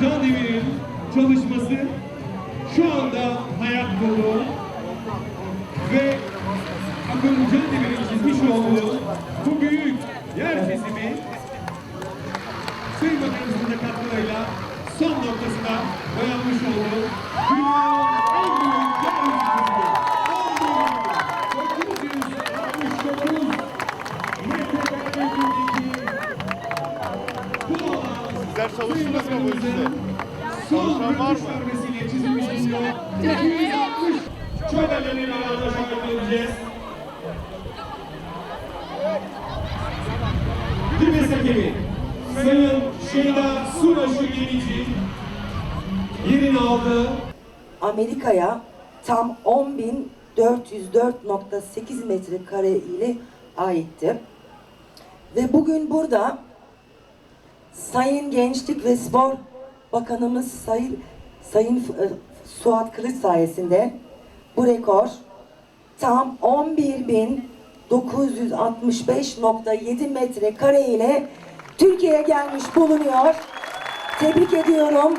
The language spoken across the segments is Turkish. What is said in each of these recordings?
Can Demir'in çalışması şu anda hayat buldu ve Akın Can Demir'in çizmiş olduğu bu büyük yer çizimi Bakanımızın da katkılarıyla son noktasına dayanmış oldu. Dünyanın çalıştınız mı bu işte? Çalışan var mı? 260 şövalyenin alanına şahit edeceğiz. Kıbrıs hakemi Sayın Şeyda Suraşı Gemici yerini aldı. Amerika'ya tam 10.404.8 metrekare ile aitti. Ve bugün burada Sayın Gençlik ve Spor Bakanımız Sayın, Sayın e, Suat Kılıç sayesinde bu rekor tam 11.965.7 metrekare ile Türkiye'ye gelmiş bulunuyor. Tebrik ediyorum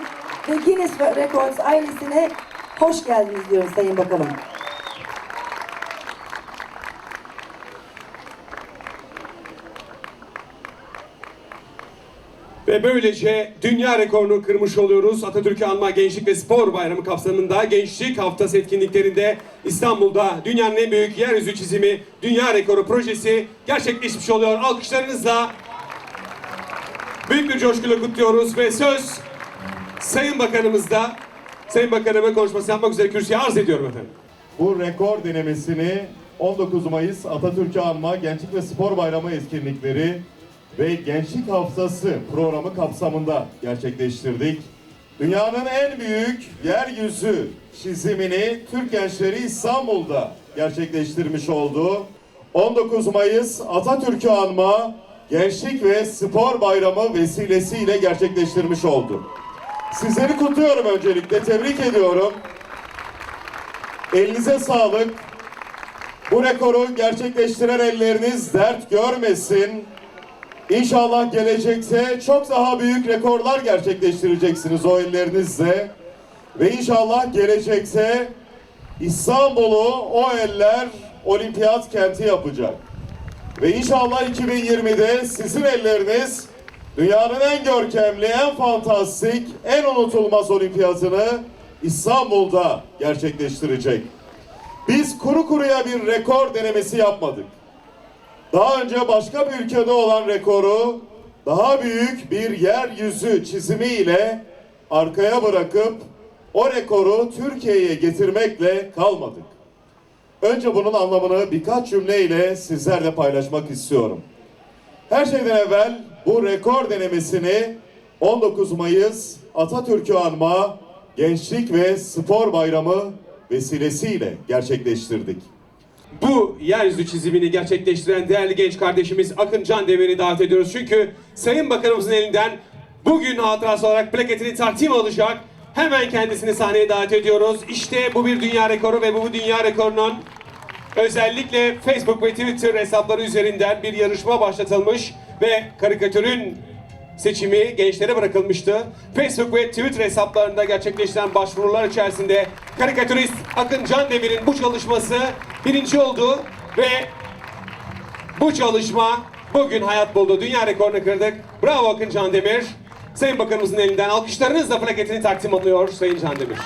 ve Guinness Records ailesine hoş geldiniz diyorum Sayın Bakanım. Ve böylece dünya rekorunu kırmış oluyoruz. Atatürk'ü anma Gençlik ve Spor Bayramı kapsamında Gençlik Haftası etkinliklerinde İstanbul'da dünyanın en büyük yeryüzü çizimi Dünya Rekoru projesi gerçekleşmiş oluyor. Alkışlarınızla büyük bir coşkuyla kutluyoruz ve söz Sayın Bakanımızda Sayın Bakanıma konuşması yapmak üzere kürsüye arz ediyorum efendim. Bu rekor denemesini 19 Mayıs Atatürk'ü anma Gençlik ve Spor Bayramı etkinlikleri ve Gençlik Haftası programı kapsamında gerçekleştirdik. Dünyanın en büyük yeryüzü çizimini Türk gençleri İstanbul'da gerçekleştirmiş oldu. 19 Mayıs Atatürk'ü anma Gençlik ve Spor Bayramı vesilesiyle gerçekleştirmiş oldu. Sizleri kutluyorum öncelikle, tebrik ediyorum. Elinize sağlık. Bu rekoru gerçekleştiren elleriniz dert görmesin. İnşallah gelecekte çok daha büyük rekorlar gerçekleştireceksiniz o ellerinizle. Ve inşallah gelecekte İstanbul'u o eller olimpiyat kenti yapacak. Ve inşallah 2020'de sizin elleriniz dünyanın en görkemli, en fantastik, en unutulmaz olimpiyatını İstanbul'da gerçekleştirecek. Biz kuru kuruya bir rekor denemesi yapmadık. Daha önce başka bir ülkede olan rekoru daha büyük bir yeryüzü çizimiyle arkaya bırakıp o rekoru Türkiye'ye getirmekle kalmadık. Önce bunun anlamını birkaç cümleyle sizlerle paylaşmak istiyorum. Her şeyden evvel bu rekor denemesini 19 Mayıs Atatürk'ü anma Gençlik ve Spor Bayramı vesilesiyle gerçekleştirdik. Bu yeryüzü çizimini gerçekleştiren değerli genç kardeşimiz Akın Can Demir'i davet ediyoruz. Çünkü Sayın Bakanımızın elinden bugün hatırası olarak plaketini takdim alacak. Hemen kendisini sahneye davet ediyoruz. İşte bu bir dünya rekoru ve bu dünya rekorunun özellikle Facebook ve Twitter hesapları üzerinden bir yarışma başlatılmış ve karikatürün seçimi gençlere bırakılmıştı. Facebook ve Twitter hesaplarında gerçekleştiren başvurular içerisinde karikatürist Akın Can Demir'in bu çalışması birinci oldu ve bu çalışma bugün hayat buldu. Dünya rekorunu kırdık. Bravo Akın Can Demir. Sayın Bakanımızın elinden alkışlarınızla plaketini takdim alıyor Sayın Can Demir.